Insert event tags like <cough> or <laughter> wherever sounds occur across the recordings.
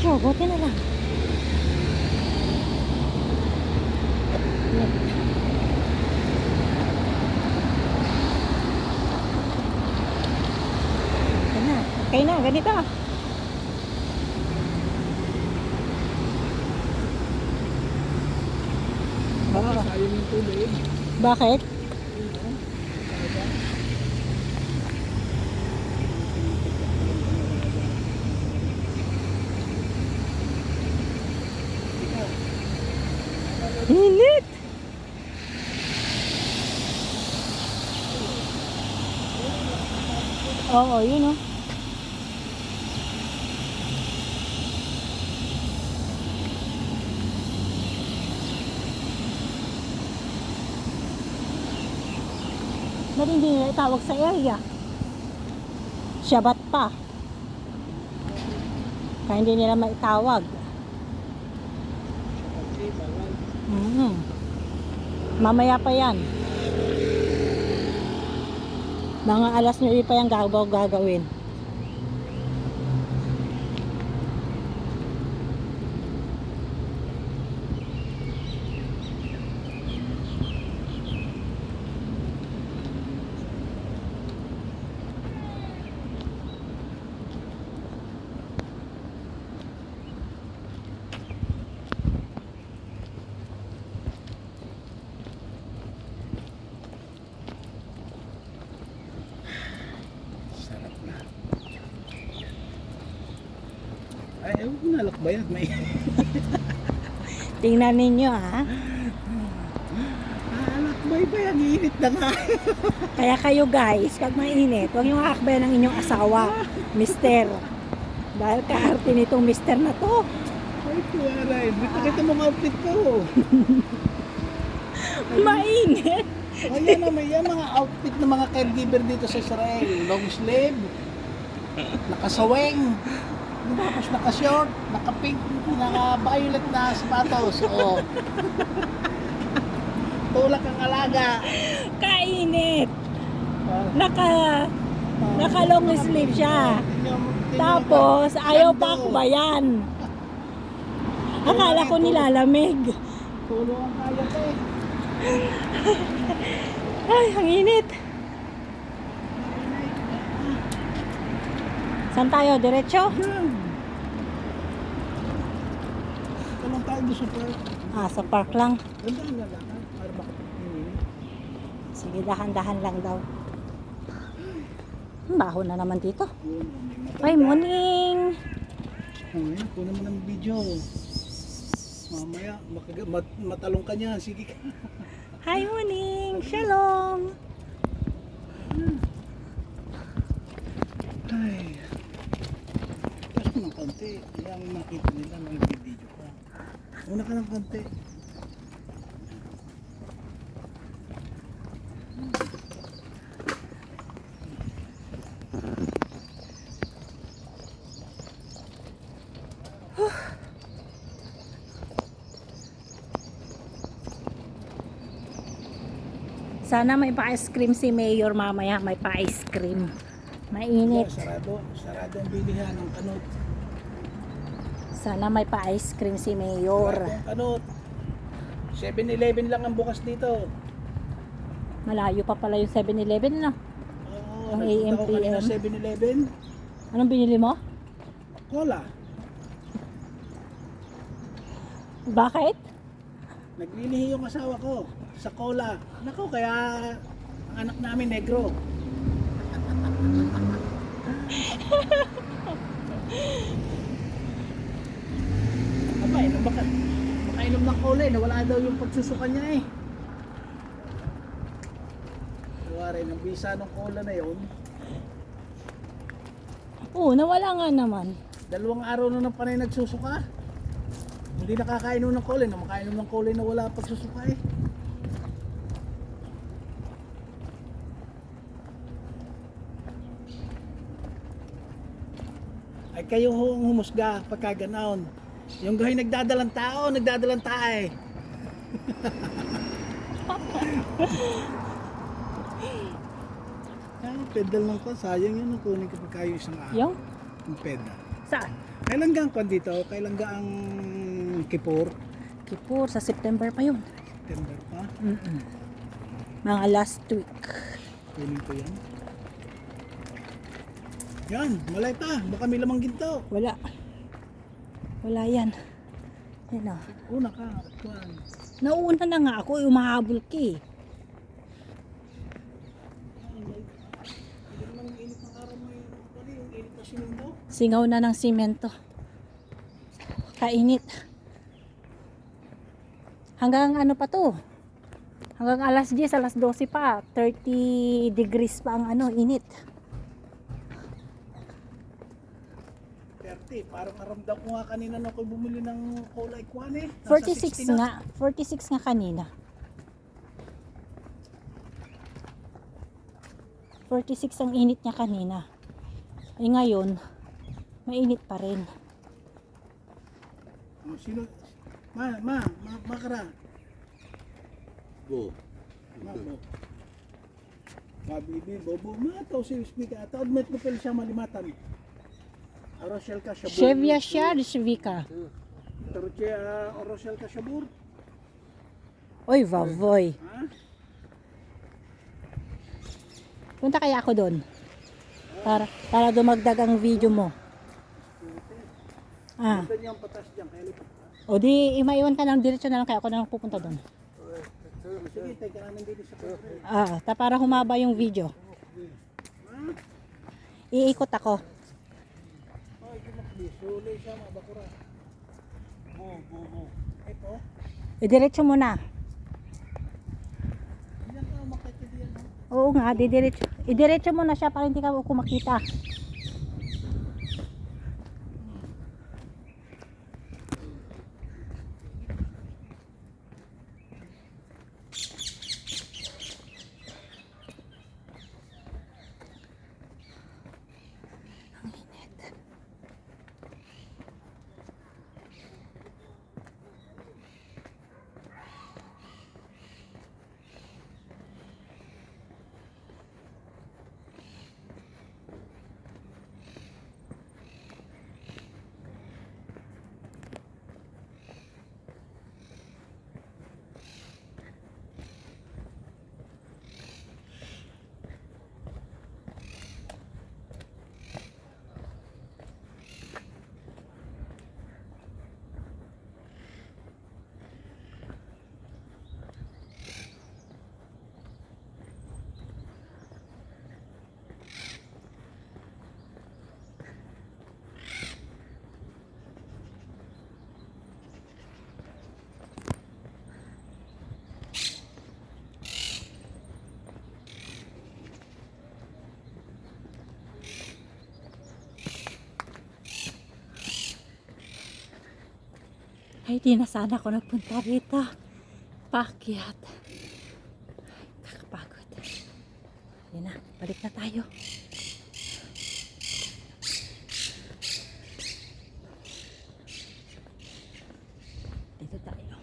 Diretso, buti na lang. Okay na, okay na, ganito. Oo. Sayang yung tubig. Bakit? Init! Oo, yun o. Ba't hindi nila itawag sa area? Shabat pa. Kaya hindi nila maitawag. Mm. Mamaya pa yan. Mga alas 9 pa yung gagaw gagawin. Sarap na. Ay, ewan ko nalakbay at may Tingnan ninyo ha. nalakbay pa yan. Init na nga. Kaya kayo guys, pag mainit, huwag niyong akbayan ng inyong asawa, mister. Dahil kaarte nitong mister na to. Ay, tuwara eh. Dito kita mga outfit ko. Mainit! Ayan na, may yan mga outfit ng mga caregiver dito sa Israel. Long sleeve, nakasaweng, tapos naka-short, naka-pink, naka-violet na sapatos. <laughs> Oo. Tulak ang alaga. Kainit! Ah, Naka, naka long sleeve siya. Tapos, ayaw pa akbayan. <laughs> Akala ko nilalamig. Tulo ang kaya ko eh. <laughs> Ay, ang init. Saan tayo? Diretso? Yan. Tanong tayo doon sa park. Ah, sa park lang. Ganda ang lalakad para makapagpinili. Sige, dahan-dahan lang daw. Baho na naman dito. Ay, morning! Yan, kunin mo ng video. Mamaya, mat, matalong ka niya. Sige ka. Hi, morning! Shalom! Ay. Konti. Yung makita nila, may video ka. Una ka ng konti. Sana may pa-ice cream si Mayor mamaya. May pa-ice cream. Mainit. Sarado. Sarado ang bilihan ng kanot. Sana may pa-ice cream si Mayor. Kanot. 7-Eleven lang ang bukas dito. Malayo pa pala yung 7-Eleven, no? Oo, Ang nagpunta ko kanina AM/PM. 7-Eleven. Anong binili mo? Cola. Bakit? Naglilihi yung asawa ko sa cola. Nako, kaya ang anak namin negro. <laughs> Aba, inom baka, makainom ng eh. Nawala daw yung pagsusuka niya eh. Kuwari, nang bisa ng cola na yun, Oo, nawala nga naman. dalawang araw na ng panay nagsusuka. Hindi nakakainom ng cola, na makainom ng cola na wala pagsusuka eh. Ay kayo ho ang humusga pagka ganaon. Yung gahay nagdadalang tao, nagdadalang tae. <laughs> Ah, pedal lang ko. Sayang yun. Kunin ko pagka yung isang araw. Yung? Yung pedal. Saan? Kailan ga ang kwan dito? Kailan ga ang Kipur? Kipur, sa September pa yun. September pa? Mm-mm. Mga last week. Kunin ko yan. Yan, maleta. Baka may lamang ginto. Wala. Wala yan. Yan o. Una ka, kwan. Nauuna na nga ako, umahabol ka eh. Singaw na ng simento. Kainit. Hanggang ano pa to? Hanggang alas 10, alas 12 pa. 30 degrees pa ang ano, init. 30, parang naramdam ko nga kanina na ako bumili ng kulay kwan eh. Nasa 46 60 na. nga. 46 nga kanina. 46 ang init niya kanina. Ay ngayon, mainit pa rin. Oh, Sino? Ma, ma, ma, makara. Go. Ma, bo. Ma, bibi, bobo. Ma, tao si Speaker. Taod met mo pala siya malimatan. Oroshel ka shabur. Shevya siya, Shvika. Taruche, uh, Oroshel ka shabur. Oy, vavoy. Ha? Punta kaya ako doon. Para, para dumagdag ang video mo. Ah. Patas. Kaya. O di, maiwan ka ng diretsyo na lang kaya ako na lang pupunta doon. Sige, tayo ka namin dito sa pagre. Ah, ta para humaba yung video. Iikot ako. Suli siya, mabakura. Bo, bo, bo. Ito. Idiretso mo na. Ka, mo. Oo nga, didiretso. Idiretso mo na siya para hindi ka ako Ay, di na sana ako nagpunta rito. Pakyat. Kakapagod. Yan na, balik na tayo. Dito tayo.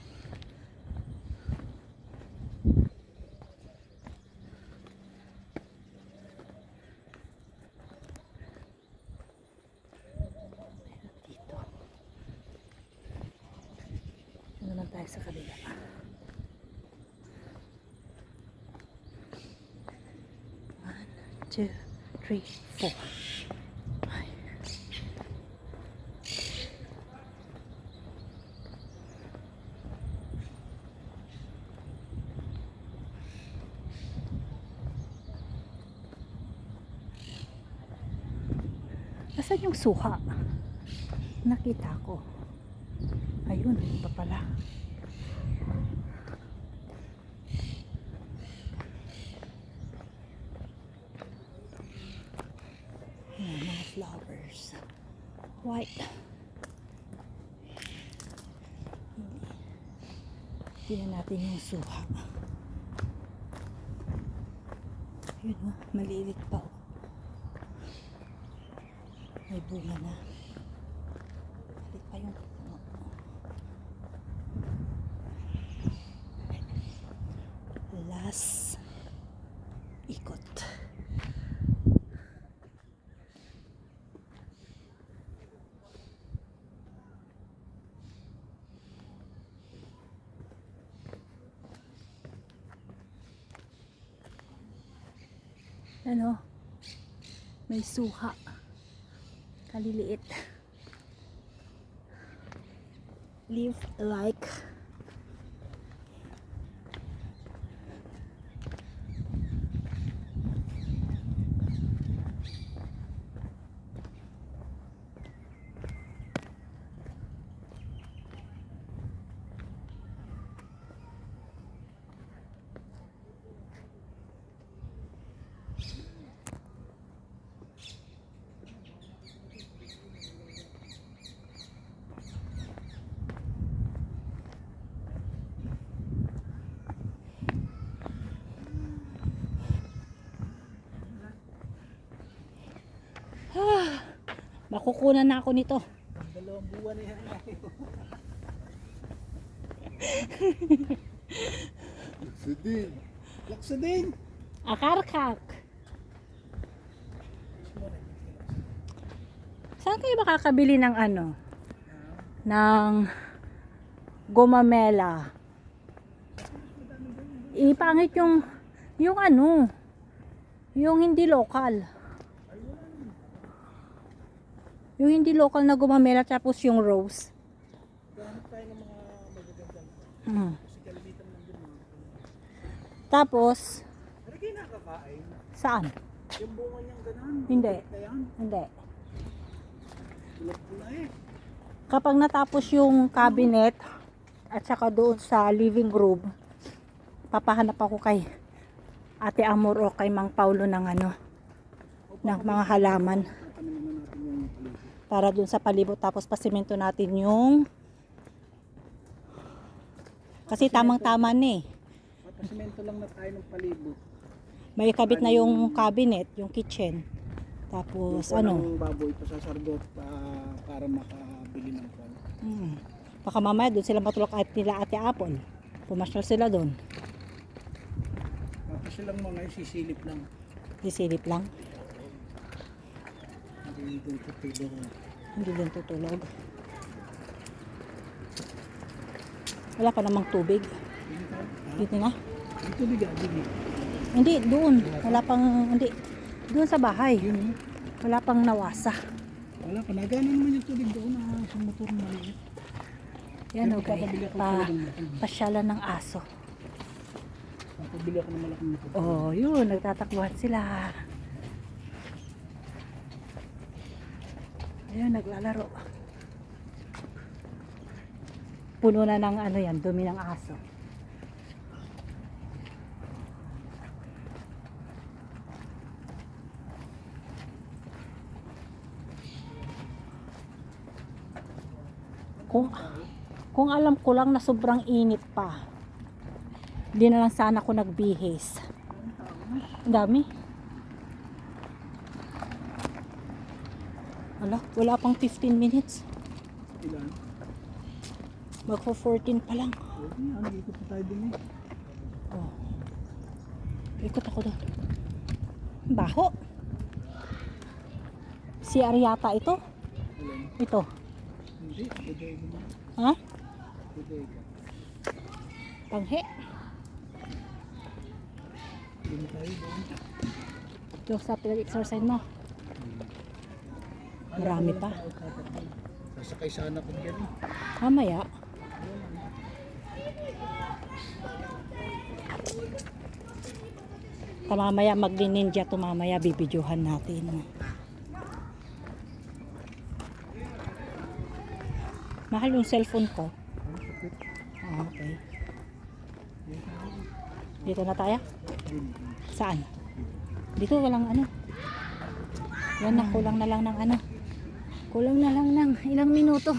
Meron dito. Ano naman sa kabila. One, two, three, four. Ay. Nasaan yung suha? Nakita ko. Ayun, iba pala. Ayan, mga flowers. White. Tingnan natin yung suha. Ayun oh, malilit pa oh. May bunga na. Maliit pa yung puno. Last ikot. Ano? May suha. Kaliliit. Live like Makukunan na ako nito. Dalawang buwan na yan. Laksadin. Laksadin. Akarkak. Saan kayo makakabili ng ano? Ng gomamela. Ipangit yung yung ano, yung hindi local. Yung hindi local na gumamela tapos yung rose. Mm. Mga. Tapos, saan? Yung bunga niyang ganun. Hindi. Hindi. Kapag natapos yung cabinet at saka doon sa living room, papahanap ako kay Ate Amor o kay Mang Paulo ng ano, ng mga halaman Tatamin naman natin yung palibot. Para doon sa palibot tapos pasimento natin yung kasi tamang-tama na eh. Papasimento lang na tayo ng palibot. May kabit na yung cabinet, yung kitchen. Tapos Yung ano, unang baboy pa sa sargot pa, para makabili ng kwan. hmm, baka mamaya doon sila matulog at nila Ate Apple. Pumasyal sila doon. Tapos silang mga sisilip lang. Sisilip lang. Hindi dito tutulong. Hindi din tutulog. Wala pa namang tubig. Dito, na. Dito biga, dito. Hindi, doon. Wala pang, hindi. Doon sa bahay. Wala pang nawasa. wala pa. Nagana naman yung tubig doon na sa motor na maliit. Yan o, guys. Pa, motor. pasyalan ng aso. Papabili ako ng malaking motor. Oh, yun. Nagtatakbuhan sila. Ayun, naglalaro. Puno na ng ano yan, dumi ng aso. Kung, kung alam ko lang na sobrang init pa, hindi na lang sana ako nagbihis. Ang dami. Wala, wala pang 15 minutes. Ilan? Magpo 14 pa lang. Yan. Dito pa tayo din eh. Oh. Ikot ako doon. Baho. Si Ariata ito. Ilan? Ito. Hindi. Pwede mo. Ha? Ka. Panghe. Hindi tayo doon. Yung sa pinag-exercise mo. Marami pa. Sasakay sana ko dyan. Mamaya. Tamamaya magdi-ninja to mamaya bibidyohan natin. Mahal yung cellphone ko. Ah, okay. Dito na tayo? Saan? Dito walang ano. Yan na, kulang na lang ng ano. Kulang na lang ng ilang minuto.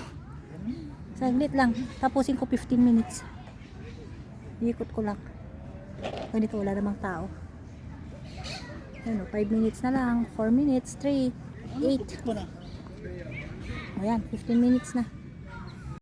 Saglit lang. Tapusin ko 15 minutes. Ikot ko lang. Ganito wala namang tao. Ano, 5 minutes na lang. 4 minutes, 3, 8. Ito na. Ayan, 15 minutes na.